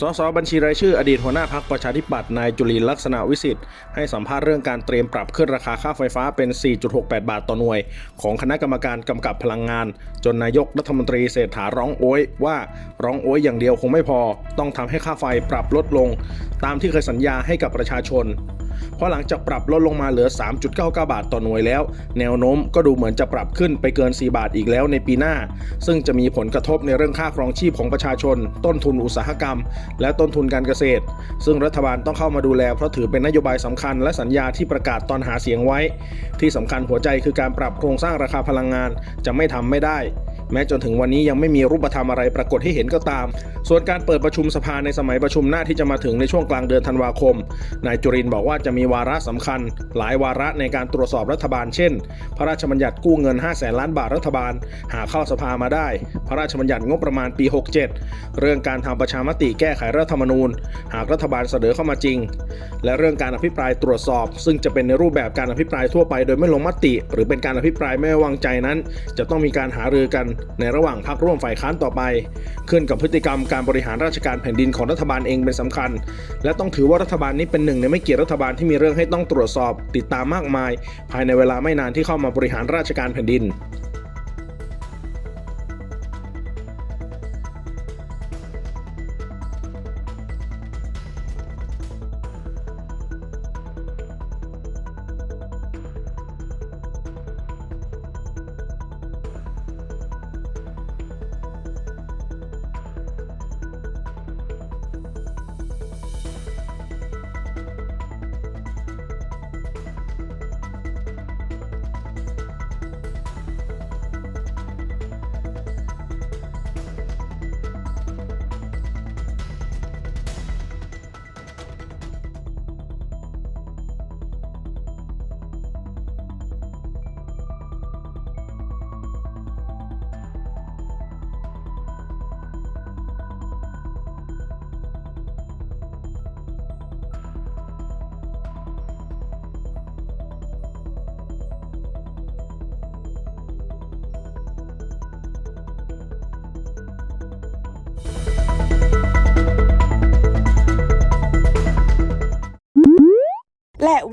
สสบัญชีรายชื่ออดีตหัวหน้าพักประชาธิปัตย์นายจุลินลักษณะวิสิทธิ์ให้สัมภาษณ์เรื่องการเตรียมปรับขึ้นราคาค่าไฟฟ้าเป็น 4.68 บาทต่อหน่วย ของคณะกรรมการกำกับพลังงาน จนนายกรัฐมนตรีเศรษฐาร้องโอยว่าร้องโอยอย่างเดียวคงไม่พอ ต้องทำให้ค่าไฟปรับลดลง ตามที่เคยสัญญาให้กับประชาชน เพราะหลังจากปรับลดลงมาเหลือ 3.99 บาทต่อหน่วยแล้ว แนวโน้มก็ดูเหมือนจะปรับขึ้นไปเกิน 4 บาทอีกแล้วในปีหน้า ซึ่งจะมีผลกระทบในเรื่องค่าครองชีพของประชาชน ต้นทุนอุตสาหกรรม และต้นทุนการเกษตร ซึ่งรัฐบาลต้องเข้ามาดูแลเพราะถือเป็นนโยบายสำคัญและสัญญาที่ประกาศตอนหาเสียงไว้ ที่สำคัญหัวใจคือการปรับโครงสร้างราคาพลังงานจะไม่ทำไม่ได้ แม้จนถึงวันนี้ยังไม่มีรูปธรรมอะไรปรากฏให้เห็นก็ตาม ส่วนการเปิดประชุมสภาในสมัยประชุมหน้าที่จะมาถึงในช่วงกลางเดือนธันวาคม นายจุรินบอกว่าจะมีวาระสำคัญ หลายวาระในการตรวจสอบรัฐบาล เช่น พระราชบัญญัติกู้เงิน 5 0 0แสนล้านบาทรัฐบาล หาเข้าสภามาได้ พระราชบัญญัติงบประมาณปี 67 เรื่องการทำประชามติแก้ไขรัฐธรรมนูญ หากรัฐบาลเสนอเข้ามาจริง และเรื่องการอภิปรายตรวจสอบ ซึ่งจะเป็นในรูปแบบการอภิปรายทั่วไปโดยไม่ลงมติ หรือเป็นการอภิปรายไม่ไว้วางใจนั้น จะต้องมีการหารือกันในระหว่างพรรคร่วมฝ่ายค้านต่อไป ขึ้นกับพฤติกรรมการบริหารราชการแผ่นดินของรัฐบาลเองเป็นสำคัญ และต้องถือว่ารัฐบาลนี้เป็นหนึ่งในไม่กี่รัฐบาลที่มีเรื่องให้ต้องตรวจสอบ ติดตามมากมาย ภายในเวลาไม่นานที่เข้ามาบริหารราชการแผ่นดิน